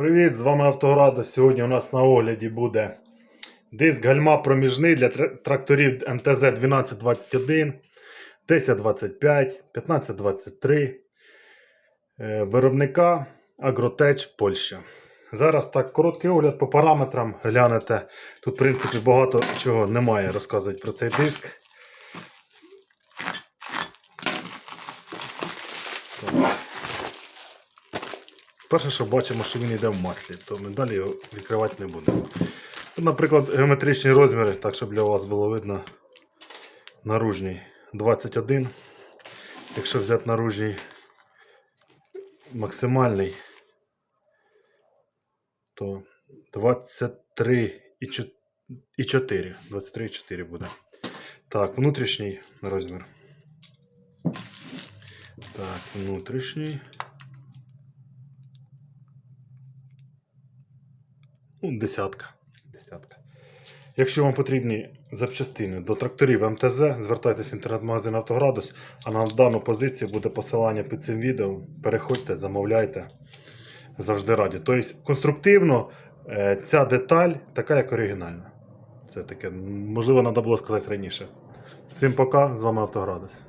Привіт, з вами Автограда. Сьогодні у нас на огляді буде диск гальма проміжний для тракторів МТЗ 1221, 1025, 1523 е, виробника Агротеч Польща. Зараз так короткий огляд по параметрам глянете. Тут, в принципі, багато чого немає розказувати про цей диск. Так. Перше, що бачимо, що він йде в маслі, то ми далі його відкривати не будемо. Тут, наприклад, геометричні розміри, так щоб для вас було видно. Наружній 21. Якщо взяти наружній максимальний, то 23 і чо- і 4. 23 і 4 буде. Так, внутрішній розмір. Так, внутрішній. Ну, десятка. десятка. Якщо вам потрібні запчастини до тракторів МТЗ, звертайтеся в інтернет-магазин Автоградус, а на дану позицію буде посилання під цим відео. Переходьте, замовляйте. Завжди раді. Тобто, конструктивно е, ця деталь така, як оригінальна. Це таке, можливо, треба було сказати раніше. Всім пока, з вами Автоградус.